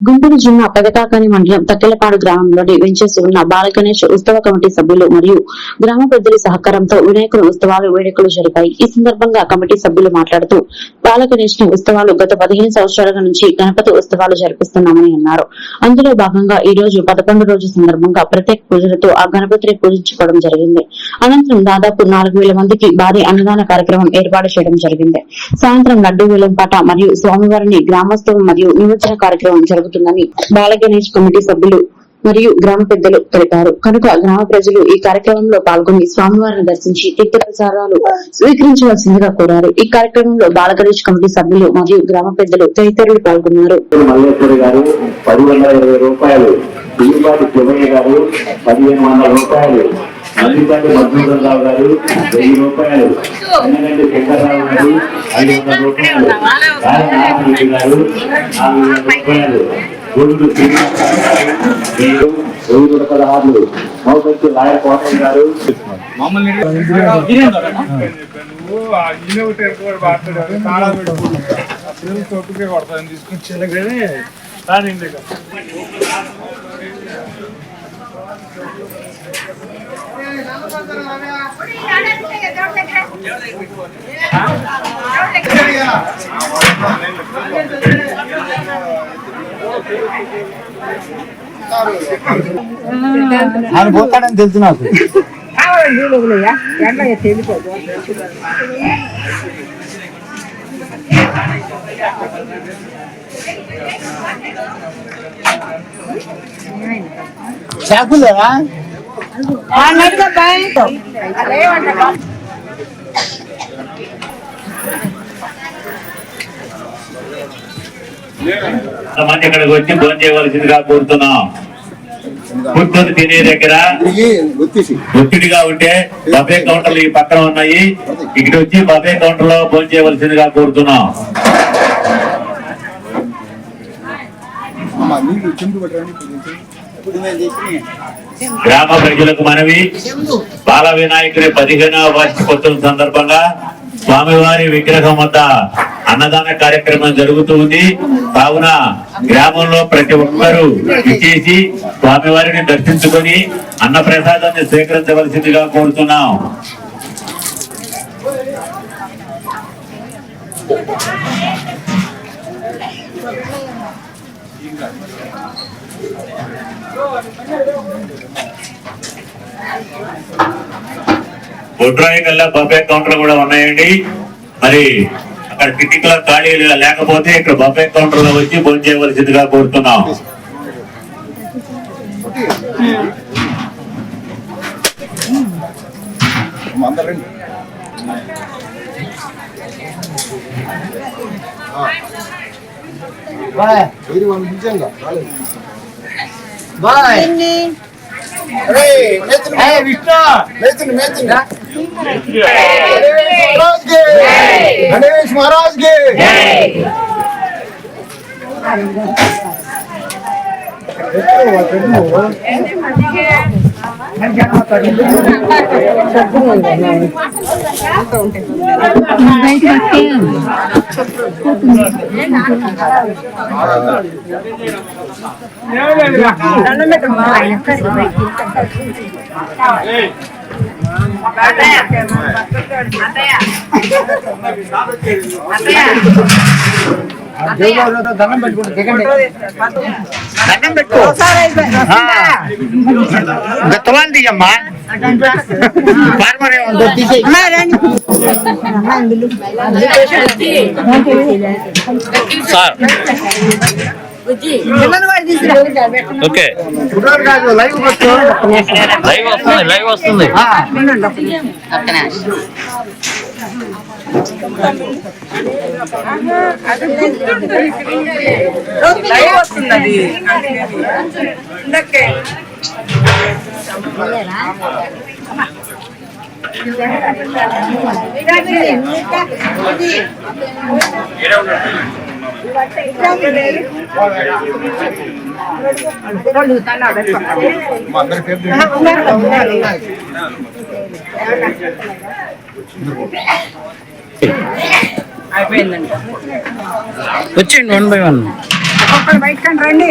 గుంటూరు జిల్లా పెదకాకని మండలం తక్కెలపాడు గ్రామంలోని వెంచేసి ఉన్న బాలగణేష్ ఉత్సవ కమిటీ సభ్యులు మరియు గ్రామ పెద్దల సహకారంతో వినాయకుని ఉత్సవాలు వేడుకలు జరిగాయి. ఈ సందర్భంగా కమిటీ సభ్యులు మాట్లాడుతూ బాలగణేష్ని ఉత్సవాలు గత పదిహేను సంవత్సరాల నుంచి గణపతి ఉత్సవాలు జరిపిస్తున్నామని అన్నారు. అందులో భాగంగా ఈ రోజు పదకొండు రోజు సందర్భంగా ప్రత్యేక పూజలతో ఆ గణపతిని పూజించుకోవడం జరిగింది. అనంతరం దాదాపు నాలుగు వేల మందికి భారీ అన్నదాన కార్యక్రమం ఏర్పాటు చేయడం జరిగింది. సాయంత్రం లడ్డూ వేలంపాట మరియు స్వామివారిని గ్రామోత్సవం మరియు నిమజ్జన కార్యక్రమం జరుగుతుందని బాలగణేష్ కమిటీ సభ్యులు మరియు గ్రామ పెద్దలు తెలిపారు. కనుక గ్రామ ప్రజలు ఈ కార్యక్రమంలో పాల్గొని స్వామివారిని దర్శించి తీర్థప్రసారాలు స్వీకరించవలసిందిగా కోరారు. ఈ కార్యక్రమంలో బాలగణేష్ కమిటీ సభ్యులు మరియు గ్రామ పెద్దలు తదితరులు పాల్గొన్నారు. రూపాయలు గారు పదిహేను వందల రూపాయలు మల్లిపాటి మధుసూదనరావు గారు వెయ్యి రూపాయలు. ఎందుకంటే శంకర్రావు గారు ఐదు వందల రూపాయలు. రాయ గారు నాలుగు వందల రూపాయలు. గొడుగు శ్రీనివాసరావు గారు వెయ్యి వెయ్యి పదహారులు. మౌపతి రాయ కోటయ్య గారు. నువ్వు ఆయన పోతాడని తెలుసు నాకు. చేపలేరా మంది ఇక్కడికి వచ్చి భోజనం చేయవలసిందిగా కోరుతున్నాం. కూర్చొని తినే దగ్గర ఒత్తిడిగా ఉంటే బఫే కౌంటర్లు ఈ పక్కన ఉన్నాయి. ఇక్కడ వచ్చి బఫే కౌంటర్లో భోజనం చేయవలసిందిగా కోరుతున్నాం. అమ్మా నీళ్ళు చెంపు పెట్టండి ఇప్పుడు నేను చెప్పిన గ్రామ ప్రజలకు మనవి. బాల వినాయకుడి పదిహేనవ వార్షికోత్సవం సందర్భంగా స్వామివారి విగ్రహం వద్ద అన్నదాన కార్యక్రమం జరుగుతూ ఉంది. కావున గ్రామంలో ప్రతి ఒక్కరూ ఇచ్చేసి స్వామివారిని దర్శించుకొని అన్న ప్రసాదాన్ని స్వీకరించవలసిందిగా కోరుతున్నాం. బొడ్రాయి కల్లా బఫే కౌంటర్ కూడా ఉన్నాయండి. మరి అక్కడ టికెట్ల ఖాళీ లేకపోతే ఇక్కడ బఫే కౌంటర్లో వచ్చి భోజనం చేయవలసిందిగా కోరుతున్నాం. అందరం బాయ్ ఇది మన నిజంగా బాయ్ విష్ణు మేతుని మేతుని మహారాజ్ కి గణేష్ మహారాజ్ కి దేవుడు దండం పెట్టుకుంటే దిగండి దండం పెట్టు గతవాన్ దిగమ్మా పార్మరే ఉందో తీసేయి సార్ ఓకే. లైవ్ వస్తుంది? లైవ్ వస్తుంది లైవ్ వస్తున్నది అయిపోయిందండి వచ్చేయండి వన్ బై వన్ ఒక్కళ్ళు బయటకండి రండి.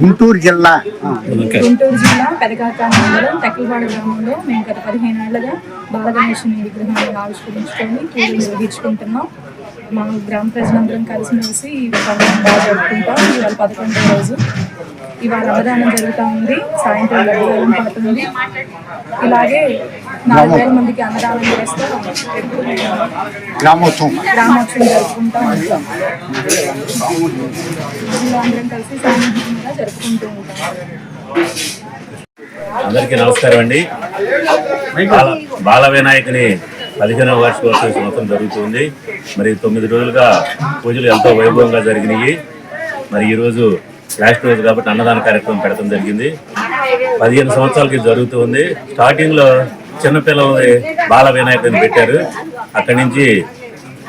గుంటూరు జిల్లా. గుంటూరు జిల్లా పెదకాక మండలం తెక్కలపాడు గ్రామంలో మేము గత పదిహేను ఏళ్ళుగా బాలగణేశుని విగ్రహాన్ని ఆవిష్కరించుకొని పూజలు నిర్వహించుకుంటున్నాం. మా గ్రామ ప్రజలందరం కలిసిమెలిసి ఈ పండుగను బాగా జరుపుకుంటాం. ఇవాళ పదకొండవ రోజు. ఇవాళ అన్నదానం జరుగుతూ ఉంది. సాయంత్రం పడుతుంది ఇలాగే నాలుగు వేల మందికి అన్నదానం చేస్తూ గ్రామోత్సవం. గ్రామోత్సవం జరుపుకుంటూ. ఉంటాం ఊళ్ళో అందరం కలిసి సామూహికంగా జరుపుకుంటూ ఉంటాం. అందరికీ నమస్కారం అండి. బాల వినాయకుని పదిహేనవ వార్షికోత్సవ సంవత్సరం జరుగుతుంది. మరి తొమ్మిది రోజులుగా పూజలు ఎంతో వైభవంగా జరిగినాయి. మరి ఈరోజు లాస్ట్ రోజు కాబట్టి అన్నదాన కార్యక్రమం పెడతాం జరిగింది. పదిహేను సంవత్సరాలకి జరుగుతూ ఉంది. స్టార్టింగ్లో చిన్నపిల్లలని బాల వినాయకుని పెట్టారు. అక్కడి నుంచి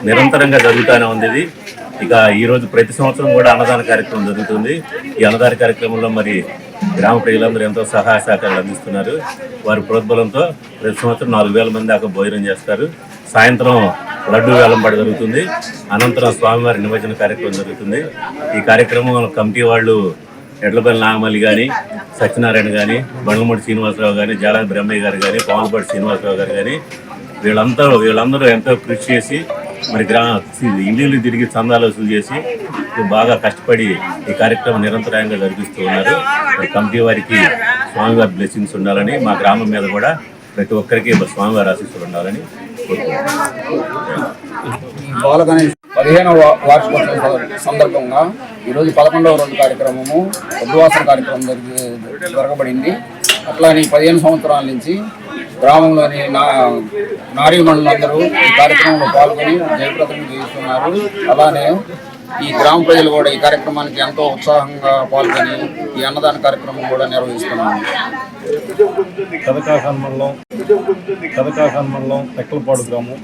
నిరంతరంగా జరుగుతూనే ఉంది ఇది. ఇక ఈరోజు ప్రతి సంవత్సరం కూడా అన్నదాన కార్యక్రమం జరుగుతుంది. ఈ అన్నదాన కార్యక్రమంలో మరి గ్రామ ప్రజలందరూ ఎంతో సహాయ సహకారాలు అందిస్తున్నారు. వారి ప్రోద్బలంతో ప్రతి సంవత్సరం నాలుగు వేల మంది దాకా భోజనం చేస్తారు. సాయంత్రం లడ్డు వేలంపాట జరుగుతుంది. అనంతరం స్వామివారి నిమజ్జన కార్యక్రమం జరుగుతుంది. ఈ కార్యక్రమం కమిటీ వాళ్ళు ఎడ్లపల్లి నాగమల్లి కానీ సత్యనారాయణ కానీ బండ్లమూడి శ్రీనివాసరావు కానీ జాలా బ్రహ్మయ్య గారు కానీ పాములపాటి శ్రీనివాసరావు గారు కానీ వీళ్ళందరూ వీళ్ళందరూ ఎంతో కృషి చేసి మరి గ్రా ఇండియన్లు తిరిగి చందాలు వసూలు చేసి బాగా కష్టపడి ఈ కార్యక్రమం నిరంతరాయంగా జరిపిస్తూ ఉన్నారు. మరి కమిటీ వారికి స్వామివారి బ్లెస్సింగ్స్ ఉండాలని మా గ్రామం మీద కూడా ప్రతి ఒక్కరికి స్వామివారి ఆశీస్సులు ఉండాలని కోరుకుంటున్నాను పదిహేనవ వార్షికోత్సవం సందర్భంగా ఈరోజు పదకొండవ రోజు కార్యక్రమము ఉద్వాసన కార్యక్రమం జరిగి జరగబడింది. అట్లానే పదిహేను సంవత్సరాల నుంచి గ్రామంలోని నా నారీమణులందరూ ఈ కార్యక్రమంలో పాల్గొని జయప్రదం చేస్తున్నారు అలానే ఈ గ్రామ ప్రజలు కూడా ఈ కార్యక్రమానికి ఎంతో ఉత్సాహంగా పాల్గొని ఈ అన్నదాన కార్యక్రమం కూడా నిర్వహిస్తున్నాము కథకాకాన్ మండలం కథకాకాన్ మండలం తెక్కలపాడు గ్రామం.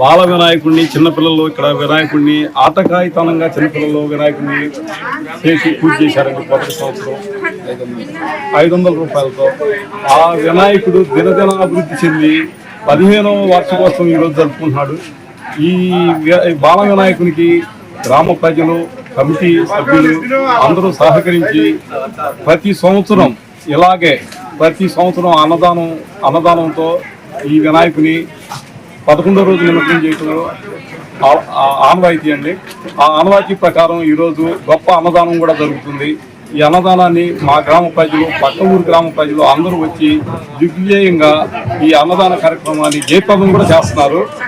బాల వినాయకుడిని చిన్నపిల్లలు ఇక్కడ వినాయకుడిని ఆటకాయితనంగా చిన్నపిల్లలు వినాయకుడిని చేసి పూజ చేశారండి మొదటి సంవత్సరం. ఐదు వందల రూపాయలతో. ఆ వినాయకుడు దినదిన అభివృద్ధి చెంది పదిహేనవ వార్షికోత్సవం ఈరోజు జరుపుకుంటున్నాడు. ఈ ఈ బాల వినాయకునికి గ్రామ ప్రజలు కమిటీ సభ్యులు అందరూ సహకరించి ప్రతి సంవత్సరం ఇలాగే ప్రతి సంవత్సరం అన్నదానం అన్నదానంతో ఈ వినాయకుని పదకొండో రోజు నిమగ్నం చేయటంలో ఆ- ఆనవాయితీ అండి. ఆ ఆనవాయితీ ప్రకారం ఈరోజు గొప్ప అన్నదానం కూడా జరుగుతుంది. ఈ అన్నదానాన్ని మా గ్రామ ప్రజలు పక్క ఊరు గ్రామ ప్రజలు అందరూ వచ్చి దిగ్విజయంగా ఈ అన్నదాన కార్యక్రమాన్ని జయప్రదం కూడా చేస్తున్నారు.